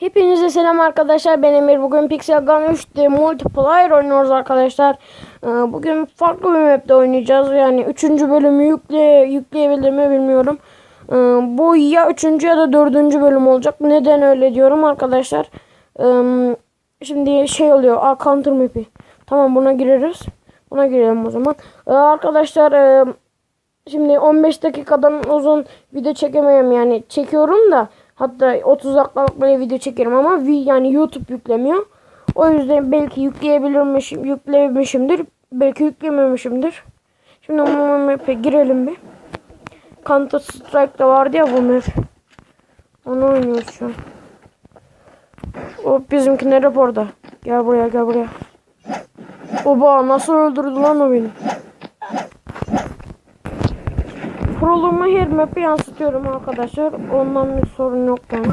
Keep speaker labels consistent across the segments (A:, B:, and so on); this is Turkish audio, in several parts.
A: Hepinize selam arkadaşlar. Ben Emir. Bugün Pixel Gun 3'te multiplayer oynuyoruz arkadaşlar. Ee, Bugün farklı bir map'te oynayacağız. Yani 3. bölümü yükle, yükleyebilir mi bilmiyorum. Ee, Bu ya 3. ya da 4. bölüm olacak. Neden öyle diyorum arkadaşlar. Ee, Şimdi şey oluyor. Aa, counter map'i. Tamam buna gireriz. Buna girelim o zaman. Arkadaşlar e, Şimdi 15 dakikadan uzun video çekemeyim yani çekiyorum da hatta 30 dakikalık böyle video çekerim ama yani YouTube yüklemiyor. O yüzden belki yükleyebilirmişim, yüklemişimdir. Belki yüklememişimdir. Şimdi bu map'e girelim bir. Counter Strike'da vardı ya bu map. Onu oynuyoruz şu an. O bizimkiler hep orada. Gel buraya gel buraya. Oba nasıl öldürdü lan o beni. Proluğumu her map'e yansıtıyorum arkadaşlar. Ondan bir sorun yok yani.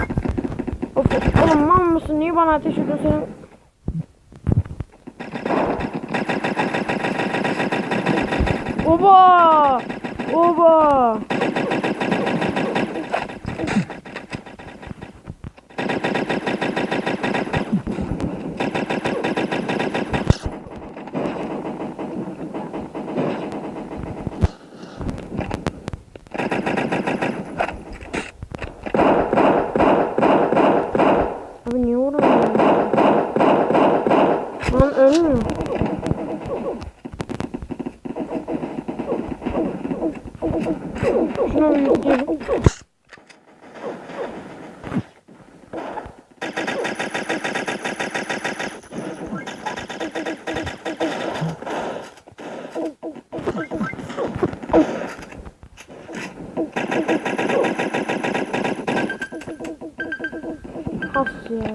A: Of, oğlum mal mısın? Niye bana ateş ediyorsun? Senin... Oba! Oba! Abi niye vuramıyorum? Lan ölmüyor. Şuna bir yükleyelim. Has ya.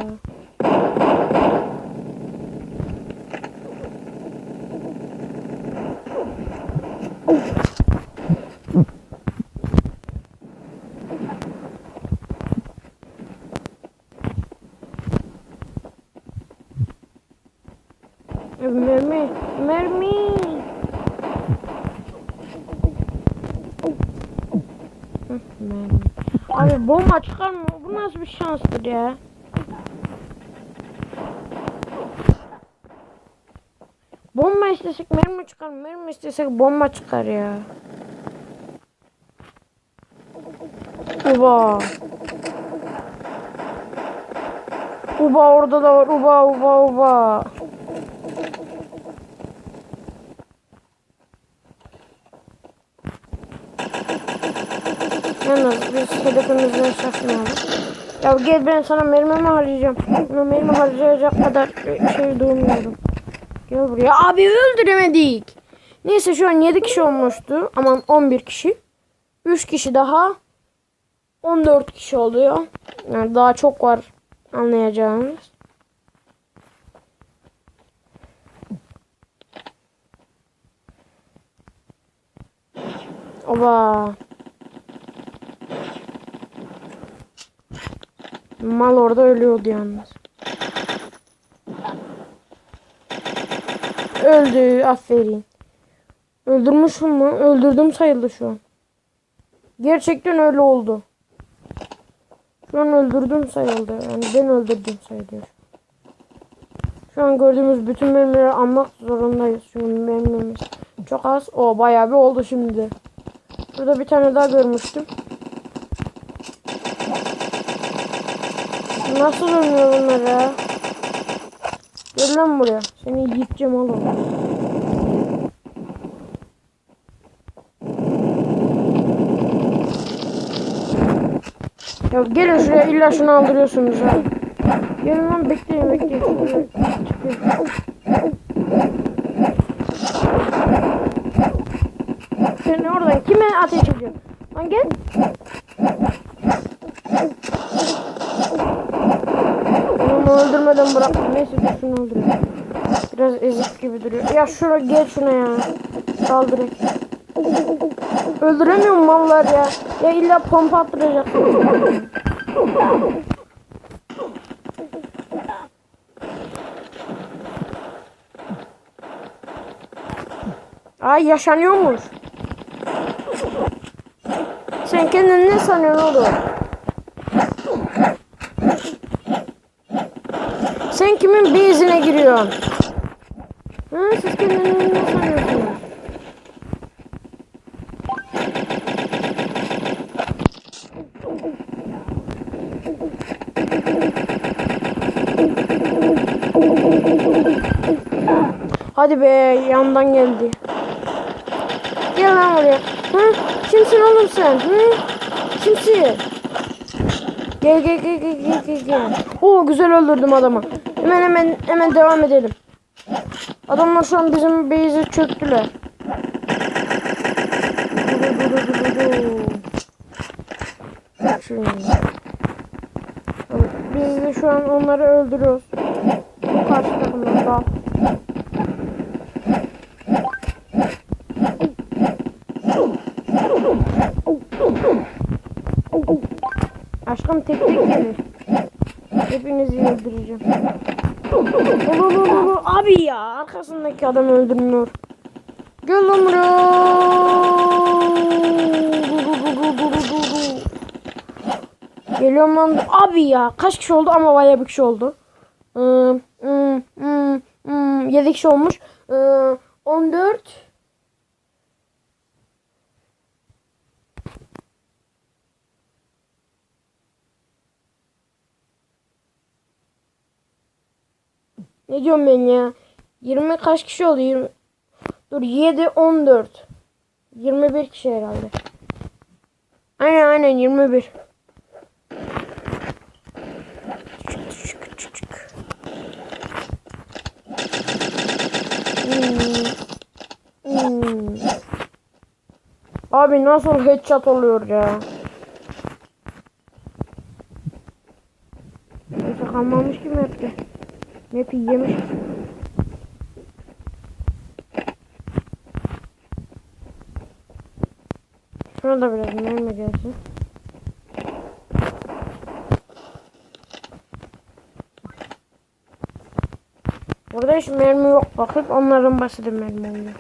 A: Mermi, mermi. Mermi. Abi bomba çıkar mı? Bu nasıl bir şanstır ya? Bomba istesek mermi çıkar, mermi istesek bomba çıkar ya. Uba. Uba orada da var. Uba uba uba. Yalnız biz hedefimizden şaşmayalım. Ya gel ben sana mermimi harcayacağım. Mermi harcayacak kadar şey durmuyorum. Gel buraya. Abi öldüremedik. Neyse şu an 7 kişi olmuştu. Aman 11 kişi. 3 kişi daha. 14 kişi oluyor. Yani daha çok var anlayacağınız. Oba. Mal orada ölüyordu yalnız. Öldü. Aferin. Öldürmüşüm mü? Öldürdüm sayıldı şu an. Gerçekten öyle oldu. Şu an öldürdüm sayıldı. Yani ben öldürdüm sayılıyor. Şu an gördüğümüz bütün mermileri almak zorundayız. Çünkü mermimiz çok az. O bayağı bir oldu şimdi. Burada bir tane daha görmüştüm. Nasıl ölmüyor bunlar ya? Gel lan buraya. Seni yiyeceğim oğlum. Ya gelin şuraya illa şunu aldırıyorsunuz ha. Gelin lan bekleyin bekleyin. Sen oradan kime ateş ediyorsun? Lan gel. Öldürmeden bıraktım. Neyse dur şunu öldüreyim. Biraz ezik gibi duruyor. Ya şuna gel şuna ya. Sal direkt. Öldüremiyorum mallar ya. Ya illa pompa attıracak. Ay yaşanıyormuş. Sen kendini ne sanıyorsun oğlum? Sen kimin bezine giriyorsun? Ha, siz kendini ne sanıyorsunuz? Hadi be yandan geldi. Gel lan buraya. Hı? Kimsin oğlum sen? Hı? Kimsin? Gel gel gel gel gel gel. Oo güzel öldürdüm adamı. Hemen hemen hemen devam edelim. Adamlar şu an bizim base'i çöktüler. Biz de şu an onları öldürüyoruz. Karşı takımdan daha. Aşkım tek tek gelir. Hepinizi öldüreceğim. Abi ya arkasındaki adam öldürmüyor. Gel lan buraya. Geliyorum lan. Abi ya kaç kişi oldu ama bayağı bir kişi oldu. Hmm, hmm, hmm, hmm. 7 kişi olmuş. Ee, 14 Ne diyorum ben ya? 20 kaç kişi oldu? 20... Dur 7 14. 21 kişi herhalde. Aynen aynen 21. Çık, çık, çık, çık. Hmm. Hmm. Abi nasıl headshot oluyor ya? Neyse kalmamış ki map'te. Map'i yemiş. Şuna da biraz mermi gelsin. Burada hiç mermi yok. Bakıp onların basit mermi oluyor.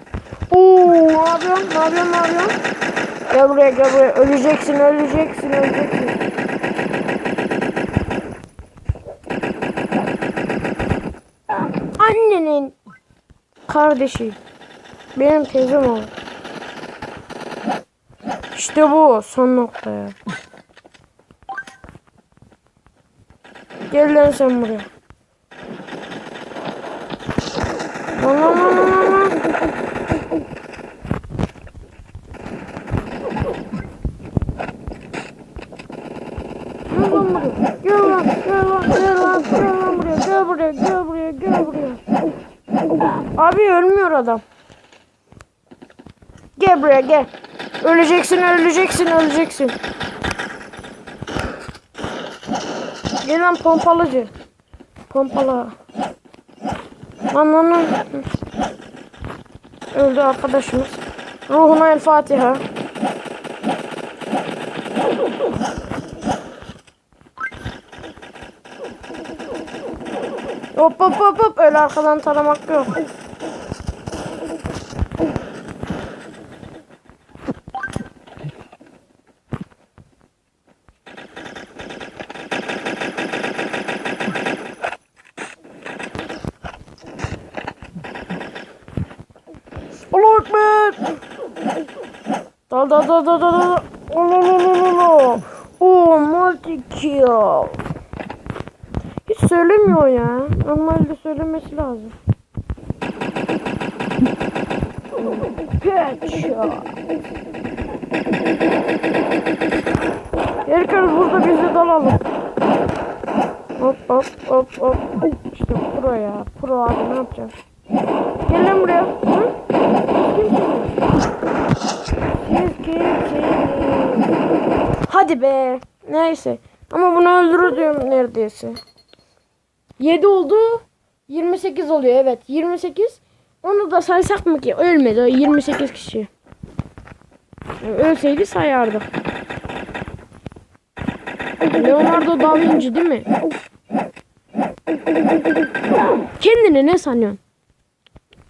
A: Oo, ne yapıyorsun? Ne yapıyorsun? Ne yapıyorsun? Gel buraya, gel buraya. Öleceksin, öleceksin, öleceksin. Annenin kardeşi. Benim teyzem o. İşte bu son nokta ya. Gel lan sen buraya. Lan lan lan lan lan lan. Gel lan buraya. Gel lan, gel lan, gel lan, gel lan buraya. Gel buraya, gel buraya, gel buraya. Abi ölmüyor adam. Gel buraya gel. Öleceksin, öleceksin, öleceksin. Gel lan pompalıcı. Pompala. Lan lan lan. Öldü arkadaşımız. Ruhuna el Fatiha. Hop hop hop hop öyle arkadan taramak yok. Dal dal dal dal dal dal. Allah Allah Allah Allah. Oo multi kill. Hiç söylemiyor ya. Normalde söylemesi lazım. Headshot. Herkes burada biz de dalalım. Hop hop hop hop. İşte pro ya. Pro abi ne yapacağız? Gel lan buraya. Hı? Siz kimsiniz? Hadi be. Neyse. Ama bunu öldürür diyorum neredeyse. 7 oldu. 28 oluyor evet. 28. Onu da saysak mı ki? Ölmedi. o 28 kişi. Yani ölseydi sayardık. Leonardo da Vinci değil mi? Kendini ne sanıyorsun?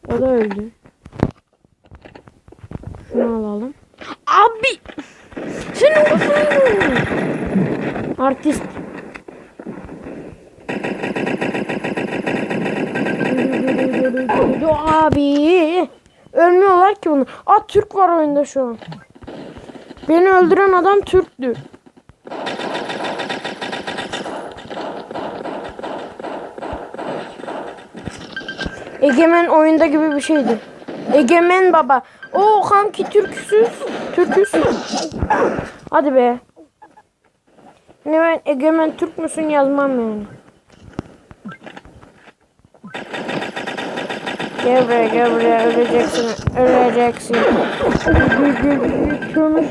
A: O da öldü şunu alalım. Abi! Sen olsun. Artist. Abi. Ölmüyorlar ki bunu. Aa Türk var oyunda şu an. Beni öldüren adam Türktü. Egemen oyunda gibi bir şeydi. Egemen baba. O kanki Türksüz. Türküz. Hadi be. Ne ben Egemen Türk müsün yazmam yani. Gel buraya gel buraya öleceksin öleceksin. Kömür.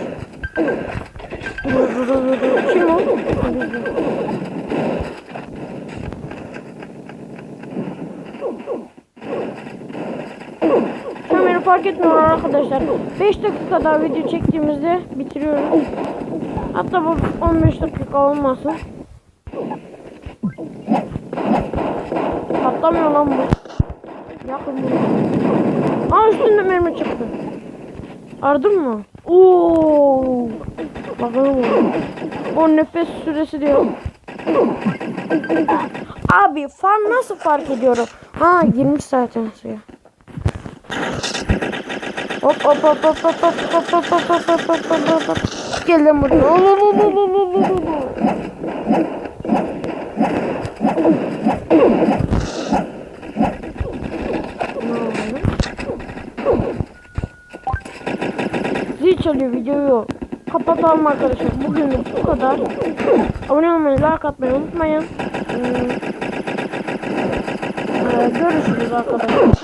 A: Kim o? Şu beni fark etmiyor arkadaşlar. 5 dakika daha video çektiğimizde bitiriyoruz. Hatta bu 15 dakika olmasın. Patlamıyor lan bu. Yakın bu. Aa üstünde mermi çıktı. Ardın mı? Oo. Bakalım. O nefes süresi diyor. Abi fan nasıl fark ediyorum? Ha 20 zaten suya. Hop hop hop hop hop hop hop hop hop hop hop hop hop hop hop. Gel lan buraya. Zil çalıyor videoyu. Kapatalım arkadaşlar. Bugünlük bu kadar. Abone olmayı, like atmayı unutmayın. Hmm. Ee, görüşürüz arkadaşlar.